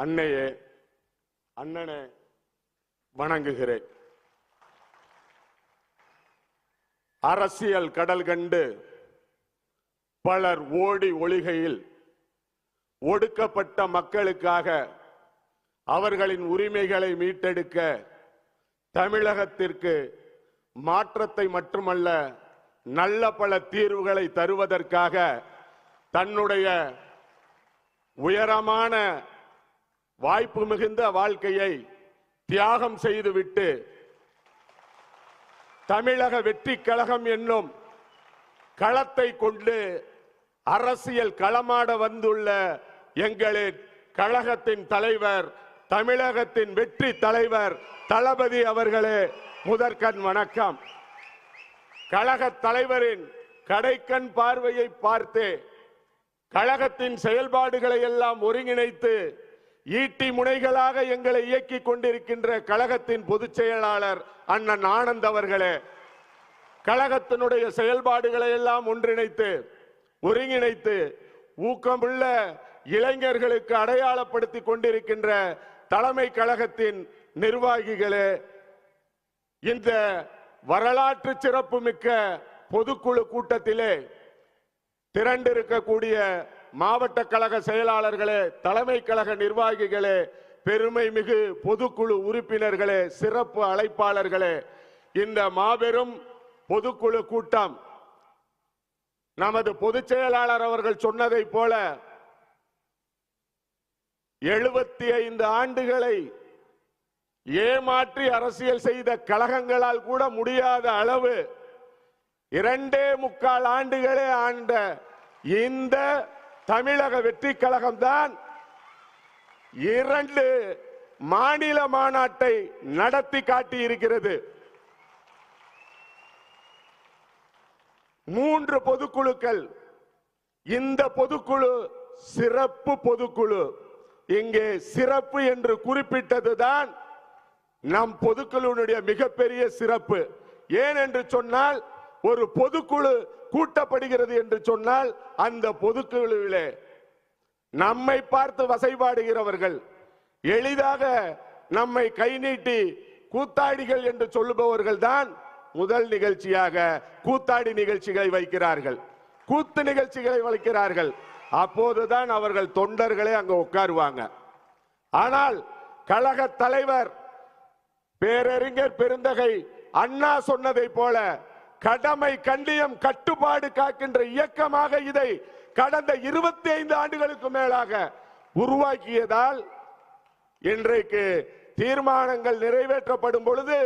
அன்னையே அண்ணனை வணங்குகிறேன். அரசியல் கடல் கண்டு பலர் ஓடி ஒளிகையில் ஒடுக்கப்பட்ட மக்களுக்காக அவர்களின் உரிமைகளை மீட்டெடுக்க தமிழகத்திற்கு மாற்றத்தை மட்டுமல்ல நல்ல பல தீர்வுகளை தருவதற்காக தன்னுடைய உயரமான வாய்ப்பு மிகுந்த வாழ்க்கையை தியாகம் செய்துவிட்டு தமிழக வெற்றி கழகம் என்னும் களத்தை கொண்டு அரசியல் களமாட வந்துள்ள எங்களின் கழகத்தின் தலைவர் தமிழகத்தின் வெற்றி தலைவர் தளபதி அவர்களே முதற்கண் வணக்கம். கழக தலைவரின் கடைக்கண் பார்வையை பார்த்து கழகத்தின் செயல்பாடுகளை எல்லாம் ஒருங்கிணைத்து ஈட்டி முனைகளாக எங்களை இயக்கிக் கொண்டிருக்கின்ற கழகத்தின் பொதுச் செயலாளர் அண்ணன் ஆனந்த் அவர்களே கழகத்தினுடைய செயல்பாடுகளை எல்லாம் ஒன்றிணைத்து ஒருங்கிணைத்து ஊக்கமுள்ள இளைஞர்களுக்கு அடையாளப்படுத்தி கொண்டிருக்கின்ற தலைமை கழகத்தின் நிர்வாகிகளே இந்த வரலாற்று சிறப்புமிக்க பொதுக்குழு கூட்டத்திலே திரண்டிருக்கக்கூடிய மாவட்ட கழக செயலாளர்களே தலைமை கழக நிர்வாகிகளே பெருமை மிகு பொதுக்குழு உறுப்பினர்களே சிறப்பு அழைப்பாளர்களே இந்த மாபெரும் பொதுக்குழு கூட்டம் நமது பொதுச் செயலாளர் அவர்கள் சொன்னதை போல எழுபத்தி ஐந்து ஆண்டுகளை ஏமாற்றி அரசியல் செய்த கழகங்களால் கூட முடியாத அளவு இரண்டே முக்கால் ஆண்டுகளே ஆண்ட இந்த தமிழக வெற்றி கழகம் தான் இரண்டு மாநில மாநாட்டை நடத்தி காட்டி இருக்கிறது மூன்று பொதுக்குழுக்கள். இந்த பொதுக்குழு சிறப்பு பொதுக்குழு. இங்கே சிறப்பு என்று குறிப்பிட்டதுதான் நம் பொதுக்குழுனுடைய மிகப்பெரிய சிறப்பு. ஏன் என்று சொன்னால் ஒரு பொதுக்குழு கூட்டப்படுகிறது என்று சொன்னால் அந்த பொதுக்குழுவிலே நம்மை பார்த்து வசைபாடுகிறவர்கள் எளிதாக நம்மை கை நீட்டி கூத்தாடிகள் என்று சொல்லுபவர்கள் தான் முதல் நிகழ்ச்சியாக கூத்தாடி நிகழ்ச்சிகளை வைக்கிறார்கள். கூத்து நிகழ்ச்சிகளை வைக்கிறார்கள். அப்போதுதான் அவர்கள் தொண்டர்களே அங்க உட்காருவாங்க. ஆனால் கழக தலைவர் பேரறிஞர் பெருந்தகை அண்ணா சொன்னதை போல கடமை கண்டியம் கட்டுப்பாடு காக்கின்ற இயக்கமாக இதை கடந்த இருபத்தி ஐந்து ஆண்டுகளுக்கு மேலாக உருவாக்கியதால் இன்றைக்கு தீர்மானங்கள் நிறைவேற்றப்படும் பொழுது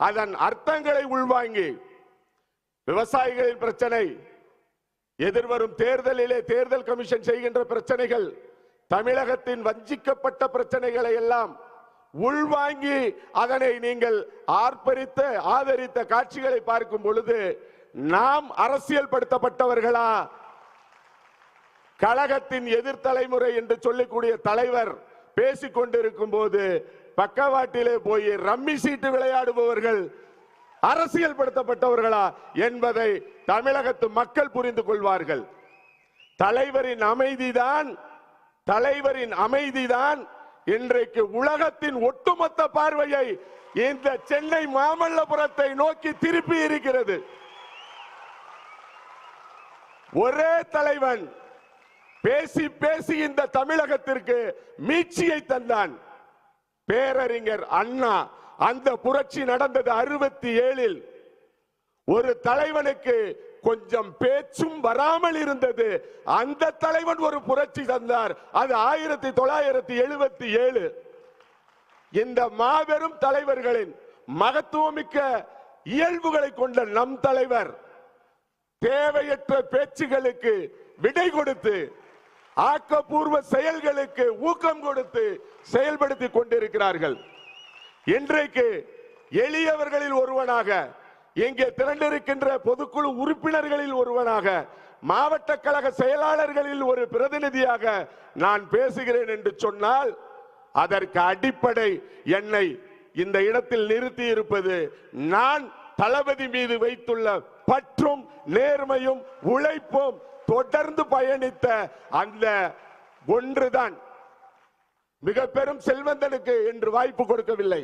அதன் அர்த்தங்களை உள்வாங்கி விவசாயிகளின் பிரச்சனை எதிர்வரும் தேர்தலிலே தேர்தல் கமிஷன் செய்கின்ற பிரச்சனைகள் தமிழகத்தின் வஞ்சிக்கப்பட்ட பிரச்சனைகளை எல்லாம் உள்வாங்கி அதனை நீங்கள் ஆர்ப்பரித்த ஆதரித்த காட்சிகளை பார்க்கும் பொழுது நாம் அரசியல் படுத்தப்பட்டவர்களா கழகத்தின் எதிர்த்தலைமுறை என்று சொல்லக்கூடிய தலைவர் பேசிக் கொண்டிருக்கும் போது பக்கவாட்டிலே போய் ரம்மி சீட்டு விளையாடுபவர்கள் அரசியல் படுத்தப்பட்டவர்களா என்பதை தமிழகத்து மக்கள் புரிந்து கொள்வார்கள். தலைவரின் அமைதிதான் தலைவரின் அமைதிதான் இன்றைக்கு உலகத்தின் ஒட்டுமொத்த பார்வையை இந்த சென்னை மாமல்லபுரத்தை நோக்கி திருப்பி இருக்கிறது. ஒரே தலைவன் பேசி பேசி இந்த தமிழகத்திற்கு மீட்சியை தந்தான். பேரறிஞர் அண்ணா அந்த புரட்சி நடந்தது அறுபத்தி ஏழில். ஒரு தலைவனுக்கு கொஞ்சம் பேச்சும் வராமல் இருந்தது. அந்த தலைவன் ஒரு புரட்சி தந்தார். அது ஆயிரத்தி தொள்ளாயிரத்தி எழுபத்தி ஏழு. இந்த மாபெரும் தலைவர்களின் மகத்துவமிக்க இயல்புகளை கொண்ட நம் தலைவர் தேவையற்ற பேச்சுகளுக்கு விடை கொடுத்து ஆக்கப்பூர்வ செயல்களுக்கு ஊக்கம் கொடுத்து செயல்படுத்திக் கொண்டிருக்கிறார்கள். இன்றைக்கு எளியவர்களில் ஒருவனாக இங்கே திரண்டிருக்கின்ற பொதுக்குழு உறுப்பினர்களில் ஒருவனாக மாவட்ட கழக செயலாளர்களில் ஒரு பிரதிநிதியாக நான் பேசுகிறேன் என்று சொன்னால் அதற்கு அடிப்படை என்னை இந்த இடத்தில் நிறுத்தி இருப்பது நான் தளபதி மீது வைத்துள்ள பற்றும் நேர்மையும் உழைப்பும் தொடர்ந்து பயணித்த அந்த ஒன்றுதான். மிக பெரும் செல்வந்தனுக்கு என்று வாய்ப்பு கொடுக்கவில்லை.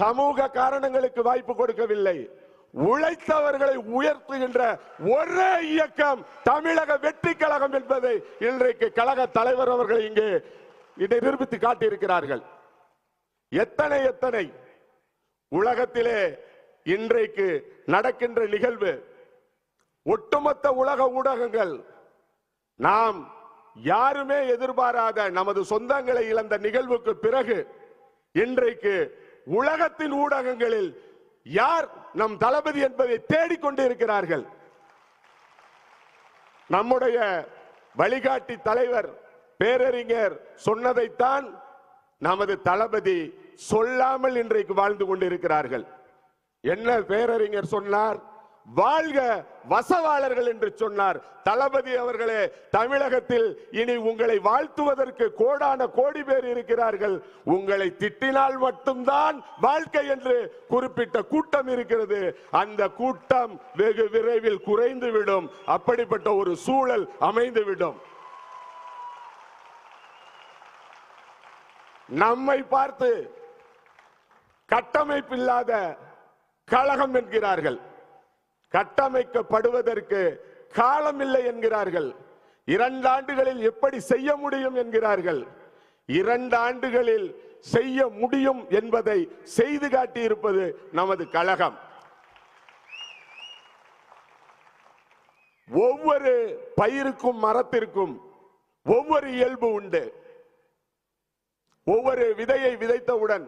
சமூக காரணங்களுக்கு வாய்ப்பு கொடுக்கவில்லை. உழைத்தவர்களை உயர்த்துகின்ற ஒரே இயக்கம் தமிழக வெற்றி கழகம் என்பதை இன்றைக்கு கழக தலைவர் அவர்கள் இங்கே இதை நிரூபித்து காட்டியிருக்கிறார்கள். எத்தனை எத்தனை உலகத்திலே இன்றைக்கு நடக்கின்ற நிகழ்வு ஒட்டுமொத்த உலக ஊடகங்கள் நாம் யாருமே எதிர்பாராத நமது சொந்தங்களை இழந்த நிகழ்வுக்கு பிறகு இன்றைக்கு உலகத்தின் ஊடகங்களில் யார் நம் தளபதி என்பதை தேடிக்கொண்டு இருக்கிறார்கள் நம்முடைய வழிகாட்டி தலைவர் பேரறிஞர் சொன்னதைத்தான் நமது தளபதி சொல்லாமல் இன்றைக்கு வாழ்ந்து கொண்டிருக்கிறார்கள். என்ன பேரறிஞர் சொன்னார்? வாழ்க வசவாளர்கள் என்று சொன்னார். தளபதி அவர்களே தமிழகத்தில் இனி உங்களை வாழ்த்துவதற்கு கோடான கோடி பேர் இருக்கிறார்கள். உங்களை திட்டினால் மட்டும்தான் வாழ்க்கை என்று குறிப்பிட்ட கூட்டம் இருக்கிறது. அந்த கூட்டம் வெகு விரைவில் குறைந்துவிடும். அப்படிப்பட்ட ஒரு சூழல் அமைந்துவிடும். நம்மை பார்த்து கட்டமைப்பில்லாத கழகம் என்கிறார்கள். கட்டமைக்கப்படுவதற்கு காலமில்லை என்கிறார்கள். இரண்டு ஆண்டுகளில் எப்படி செய்ய முடியும் என்கிறார்கள். இரண்டு ஆண்டுகளில் செய்ய முடியும் என்பதை செய்து காட்டியிருப்பது நமது கழகம். ஒவ்வொரு பயிருக்கும் மரத்திற்கும் ஒவ்வொரு இயல்பு உண்டு. ஒவ்வொரு விதையை விதைத்தவுடன்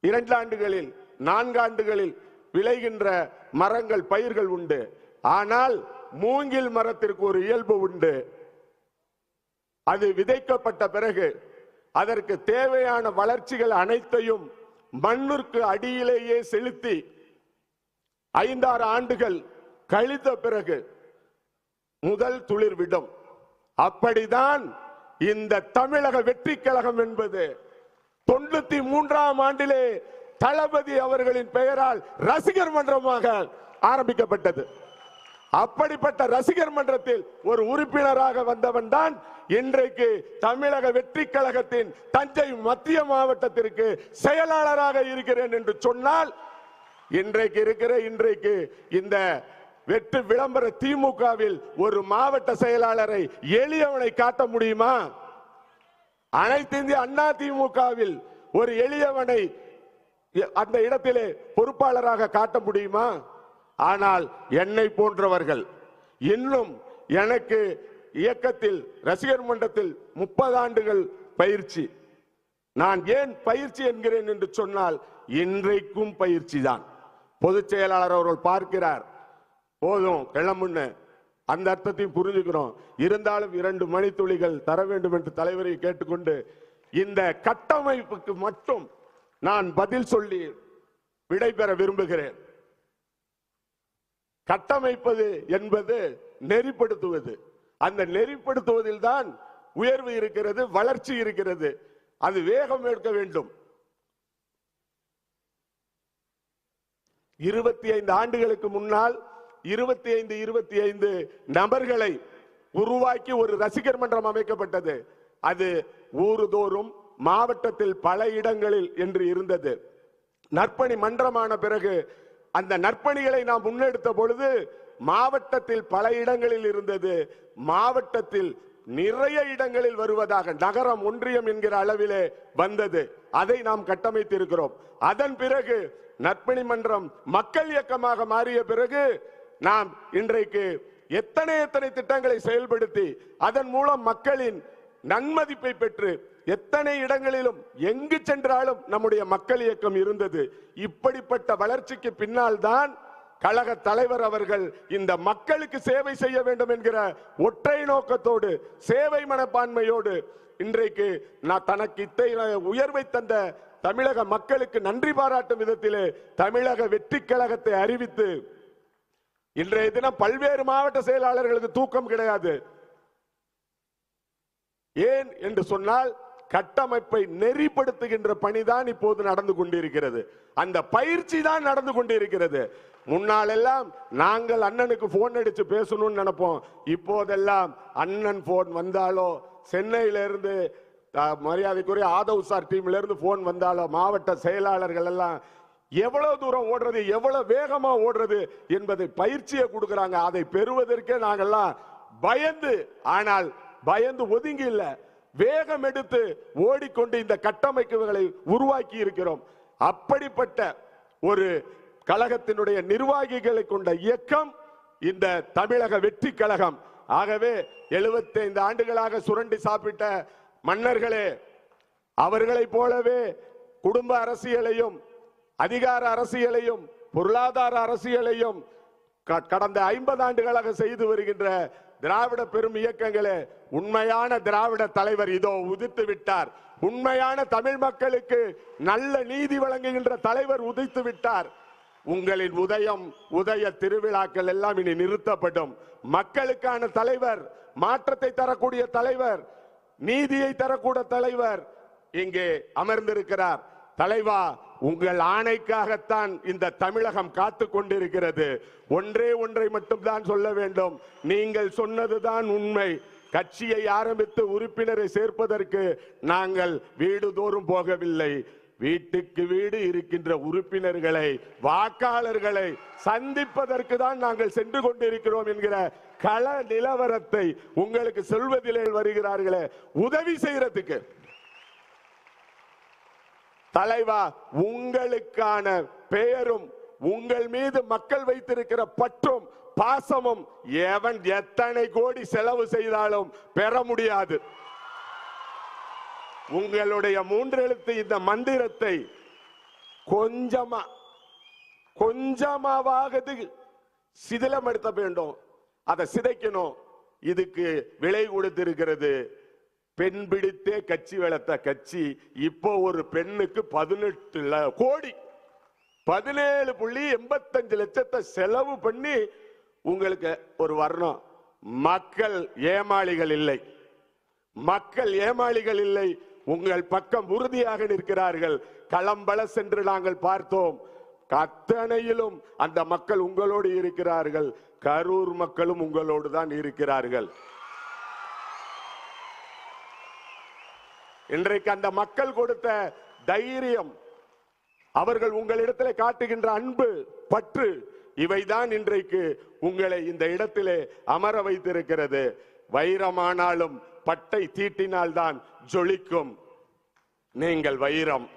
இரண்டு ஆண்டுகளில் நான்காண்டுகளில் விளைகின்ற மரங்கள் பயிர்கள் உண்டு. ஆனால் மூங்கில் மரத்திற்கு ஒரு இயல்பு உண்டு. அது விதைக்கப்பட்ட பிறகு அதற்கு தேவையான வளர்ச்சிகள் அனைத்தையும் மண்ணிற்கு அடியிலேயே செலுத்தி ஐந்தாறு ஆண்டுகள் கழித்த பிறகு முதல் துளிர் விடும். அப்படிதான் இந்த தமிழக வெற்றி கழகம் என்பது தொண்ணூத்தி மூன்றாம் ஆண்டிலே தளபதி அவர்களின் பெயரால் ரசிகர் மன்றமாக ஆரம்பிக்கப்பட்டது. அப்படிப்பட்ட ரசிகர் மன்றத்தில் ஒரு உறுப்பினராக வந்தவன் தான் இன்றைக்கு தமிழக வெற்றி கழகத்தின் தஞ்சை மத்திய மாவட்டத்திற்கு செயலாளராக இருக்கிறேன் என்று சொன்னால் இன்றைக்கு இருக்கிற இன்றைக்கு இந்த வெற்றி விளம்பர திமுகவில் ஒரு மாவட்ட செயலாளரை எளியவனை காட்ட முடியுமா? அனைத்து இந்திய அண்ணா திமுகவில் ஒரு எளியவனை அந்த இடத்திலே பொறுப்பாளராக காட்ட முடியுமா? ஆனால் என்னை போன்றவர்கள் இன்னும் எனக்கு இயக்கத்தில் ரசிகர் மன்றத்தில் முப்பது ஆண்டுகள் பயிற்சி. நான் ஏன் பயிற்சி என்கிறேன் என்று சொன்னால் இன்றைக்கும் பயிற்சி தான். பொதுச் செயலாளர் அவர்கள் பார்க்கிறார். போதும் கிளம்புன்னு. அந்த அர்த்தத்தையும் புரிஞ்சுக்கிறோம். இருந்தாலும் இரண்டு மணித்துளிகள் தர வேண்டும் என்று தலைவரை கேட்டுக்கொண்டு இந்த கட்டமைப்புக்கு மட்டும் நான் பதில் சொல்லி விடைபெற விரும்புகிறேன். கட்டமைப்பது என்பது நெறிப்படுத்துவது. அந்த நெறிப்படுத்துவதில் தான் உயர்வு இருக்கிறது வளர்ச்சி இருக்கிறது. அது வேகம் எடுக்க வேண்டும். இருபத்தி ஐந்து ஆண்டுகளுக்கு முன்னால் இருபத்தி ஐந்து இருபத்தி ஐந்து நபர்களை உருவாக்கி ஒரு ரசிகர் மன்றம் அமைக்கப்பட்டது. அது ஊருதோறும் மாவட்டத்தில் பல இடங்களில் என்று இருந்தது. நற்பணி மன்றமான பிறகு அந்த நற்பணிகளை நாம் முன்னெடுத்த பொழுது மாவட்டத்தில் பல இடங்களில் இருந்தது. மாவட்டத்தில் நிறைய இடங்களில் வருவதாக நகரம் ஒன்றியம் என்கிற அளவிலே வந்தது. அதை நாம் கட்டமைத்திருக்கிறோம். அதன் பிறகு நற்பணி மன்றம் மக்கள் இயக்கமாக மாறிய பிறகு நாம் இன்றைக்கு எத்தனை எத்தனை திட்டங்களை செயல்படுத்தி அதன் மூலம் மக்களின் நன்மதிப்பை பெற்று எத்தனை இடங்களிலும் எங்கு சென்றாலும் நம்முடைய மக்கள் இயக்கம் இருந்தது. இப்படிப்பட்ட வளர்ச்சிக்கு பின்னால் தான் கழக தலைவர் அவர்கள் இந்த மக்களுக்கு சேவை செய்ய வேண்டும் என்கிற ஒற்றை நோக்கத்தோடு சேவை மனப்பான்மையோடு இன்றைக்கு நான் தனக்கு இத்தகைய உயர்வை தந்த தமிழக மக்களுக்கு நன்றி பாராட்டும் விதத்திலே தமிழக வெற்றி கழகத்தை அறிவித்து இன்றைய தினம் பல்வேறு மாவட்ட செயலாளர்களுக்கு தூக்கம் கிடையாது. ஏன் என்று சொன்னால் கட்டமைப்பை நெறிப்படுத்துகின்ற பணிதான் இப்போது நடந்து கொண்டிருக்கிறது. அந்த பயிற்சி தான் நடந்து கொண்டிருக்கிறது. முன்னாலெல்லாம் நாங்கள் அண்ணனுக்கு போன் அடிச்சு பேசணும்னு நினைப்போம். இப்போதெல்லாம் அண்ணன் போன் வந்தாலோ சென்னையிலிருந்து மரியாதைக்குரிய ஆதவ் சார் டீம்ல இருந்து போன் வந்தாலோ மாவட்ட செயலாளர்கள் எல்லாம் எவ்வளவு தூரம் ஓடுறது எவ்வளவு வேகமா ஓடுறது என்பதை பயிற்சியை கொடுக்குறாங்க. அதை பெறுவதற்கே நாங்கெல்லாம் பயந்து ஆனால் பயந்து ஒதுங்கி இல்லை. வேகம் எடுத்து ஓடிக்கொண்டு இந்த கட்டமைப்புகளை உருவாக்கி இருக்கிறோம். அப்படிப்பட்ட ஒரு கழகத்தினுடைய நிர்வாகிகளை கொண்ட இயக்கம் இந்த தமிழக வெற்றி கழகம். ஆகவே 75 ஆண்டுகளாக சுரண்டி சாப்பிட்ட மன்னர்களே அவர்களைப் போலவே குடும்ப அரசியலையும் அதிகார அரசியலையும் பொருளாதார அரசியலையும் க- கடந்த ஐம்பது ஆண்டுகளாக செய்து வருகின்ற திராவிட பெரும் இயக்கங்களே உண்மையான திராவிட தலைவர் இதோ உதித்து விட்டார். உண்மையான தமிழ் மக்களுக்கு நல்ல நீதி வழங்குகின்ற தலைவர் உதித்து விட்டார். உங்களின் உதயம் உதய திருவிழாக்கள் எல்லாம் இனி நிறுத்தப்படும். மக்களுக்கான தலைவர் மாற்றத்தை தரக்கூடிய தலைவர் நீதியை தரக்கூடிய தலைவர் இங்கே அமர்ந்திருக்கிறார். தலைவா உங்கள் ஆணைக்காகத்தான் இந்த தமிழகம் காத்து கொண்டிருக்கிறது ஒன்றே ஒன்றை மட்டும்தான் சொல்ல வேண்டும். நீங்கள் சொன்னதுதான் உண்மை. கட்சியை ஆரம்பித்து உறுப்பினரை சேர்ப்பதற்கு நாங்கள் வீடுதோறும் போகவில்லை. வீட்டுக்கு வீடு இருக்கின்ற உறுப்பினர்களை வாக்காளர்களை சந்திப்பதற்கு தான் நாங்கள் சென்று கொண்டிருக்கிறோம் என்கிற கள நிலவரத்தை உங்களுக்கு சொல்வதிலே வருகிறார்களே உதவி செய்யறதுக்கு. தலைவா உங்களுக்கான பெயரும் உங்கள் மீது மக்கள் வைத்திருக்கிற பற்றும் பாசமும் எவன் எத்தனை கோடி செலவு செய்தாலும் பெற முடியாது. உங்களுடைய மூன்று எழுத்து இந்த மந்திரத்தை கொஞ்சமா கொஞ்சமாவாவது சிதிலம் எடுத்த வேண்டும். அதை சிதைக்கணும். இதுக்கு விலை கொடுத்திருக்கிறது பெண் பிடித்தே கட்சி வளர்த்த கட்சி இப்போ ஒரு பெண்ணுக்கு பதினெட்டு கோடி. பதினேழு புள்ளி எண்பத்தஞ்சு லட்சத்தை செலவு பண்ணி உங்களுக்கு ஒரு வர்ணம். மக்கள் ஏமாளிகள் இல்லை. மக்கள் ஏமாளிகள் இல்லை. உங்கள் பக்கம் உறுதியாக நிற்கிறார்கள். களம்பல சென்று நாங்கள் பார்த்தோம். அத்தனையிலும் அந்த மக்கள் உங்களோடு இருக்கிறார்கள். கரூர் மக்களும் உங்களோடு தான் இருக்கிறார்கள். இன்றைக்கு அந்த மக்கள் கொடுத்த தைரியம் அவர்கள் உங்களிடத்தில் காட்டுகின்ற அன்பு பற்று இவைதான் இன்றைக்கு உங்களை இந்த இடத்திலே அமர வைத்திருக்கிறது. வைரமானாலும் பட்டை தீட்டினால்தான் ஜொலிக்கும். நீங்கள் வைரம்.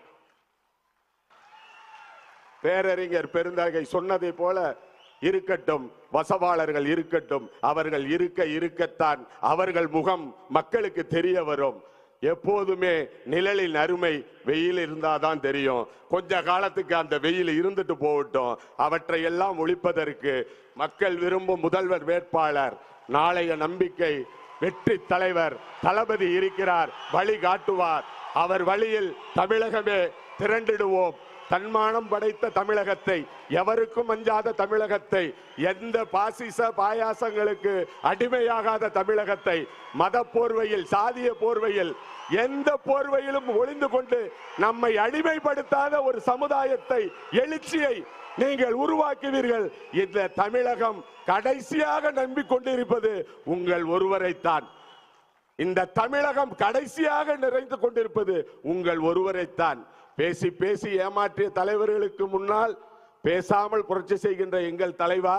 பேரறிஞர் பெருந்தகை சொன்னதை போல இருக்கட்டும் வசவாளர்கள் இருக்கட்டும் அவர்கள் இருக்க இருக்கத்தான் அவர்கள் முகம் மக்களுக்கு தெரிய வரும். எப்போதுமே நிழலின் அருமை வெயில் இருந்தாதான் தெரியும். கொஞ்ச காலத்துக்கு அந்த வெயில் இருந்துட்டு போகட்டும். அவற்றை எல்லாம் ஒழிப்பதற்கு மக்கள் விரும்பும் முதல்வர் வேட்பாளர் நாளைய நம்பிக்கை வெற்றி தலைவர் தளபதி இருக்கிறார் வழி காட்டுவார். அவர் வழியில் தமிழகமே திரண்டிடுவோம். தன்மானம் படைத்த தமிழகத்தை எவருக்கும் அஞ்சாத தமிழகத்தை எந்த பாசிச பாயாசங்களுக்கு அடிமையாகாத தமிழகத்தை மத போர்வையில் சாதிய போர்வையில் எந்த போர்வையிலும் ஒளிந்து கொண்டு நம்மை அடிமைப்படுத்தாத ஒரு சமுதாயத்தை எழுச்சியை நீங்கள் உருவாக்குவீர்கள். இந்த தமிழகம் கடைசியாக நம்பிக்கொண்டிருப்பது உங்கள் ஒருவரைத்தான். இந்த தமிழகம் கடைசியாக நிறைந்து கொண்டிருப்பது உங்கள் ஒருவரைத்தான். பேசி பேசி ஏமாற்றிய தலைவர்களுக்கு முன்னால் பேசாமல் புரட்சி செய்கின்ற எங்கள் தலைவா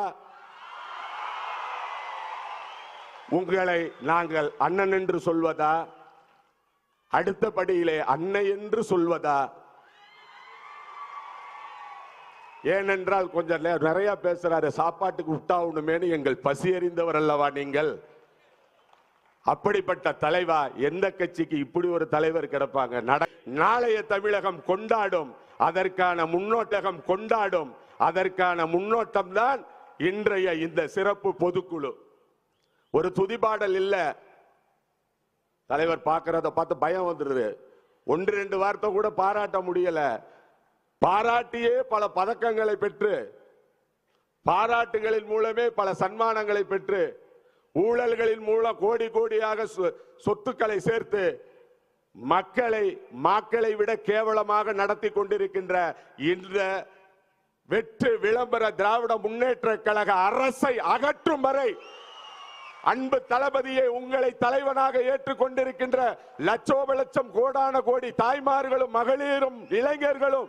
உங்களை நாங்கள் அண்ணன் என்று சொல்வதா அடுத்தபடியிலே அன்னை என்று சொல்வதா? ஏனென்றால் கொஞ்சம் நிறைய பேசுறாரு சாப்பாட்டுக்கு விட்டாகணுமேனு எங்கள் பசி அறிந்தவர் அல்லவா நீங்கள்? அப்படிப்பட்ட தலைவா எந்த கட்சிக்கு இப்படி ஒரு தலைவர் கிடப்பாங்க? நட- நாளைய தமிழகம் கொண்டாடும் அதற்கான முன்னோட்டகம் கொண்டாடும் அதற்கான முன்னோட்டம் தான் இன்றைய இந்த சிறப்பு பொதுக்குழு. ஒரு துதிபாடல் இல்ல. தலைவர் பார்க்கறத பார்த்து பயம் வந்துடுது ஒன்று ரெண்டு வார்த்தை கூட பாராட்ட முடியல. பாராட்டியே பல பதக்கங்களை பெற்று பாராட்டுகளின் மூலமே பல சன்மானங்களை பெற்று ஊழல்களின் மூலம் கோடி கோடியாக சொ- சொத்துக்களை சேர்த்து மக்களை மாக்களை விட கேவலமாக நடத்தி கொண்டிருக்கின்ற இந்த வெற்று விளம்பர திராவிட முன்னேற்ற கழக அரசை அகற்றும் வரை அன்பு தளபதியை உங்களை தலைவனாக ஏற்றுக்கொண்டிருக்கின்ற லட்சோப லட்சம் கோடான கோடி தாய்மார்களும் மகளிரும் இளைஞர்களும்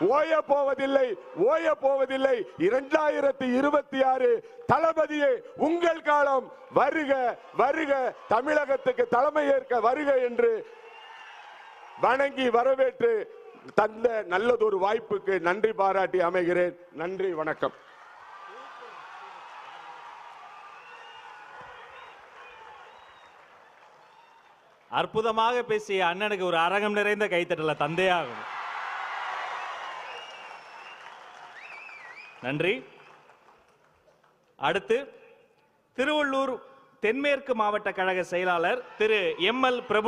ஓய போவதில்லை ஓய போவதில்லை. இரண்டாயிரத்தி இருபத்தி ஆறு தளபதியே உங்கள் காலம் வருக வருக தமிழகத்துக்கு தலைமை ஏற்க வருக என்று வணங்கி வரவேற்று தந்த நல்லதொரு வாய்ப்புக்கு நன்றி பாராட்டி அமைகிறேன். நன்றி வணக்கம். அற்புதமாக பேசிய அண்ணனுக்கு ஒரு அரங்கம் நிறைந்த கைத்தட்டல தந்தையாகும். நன்றி. அடுத்து திருவள்ளூர் தென்மேற்கு மாவட்ட கழக செயலாளர் திரு எம் எல் பிரபு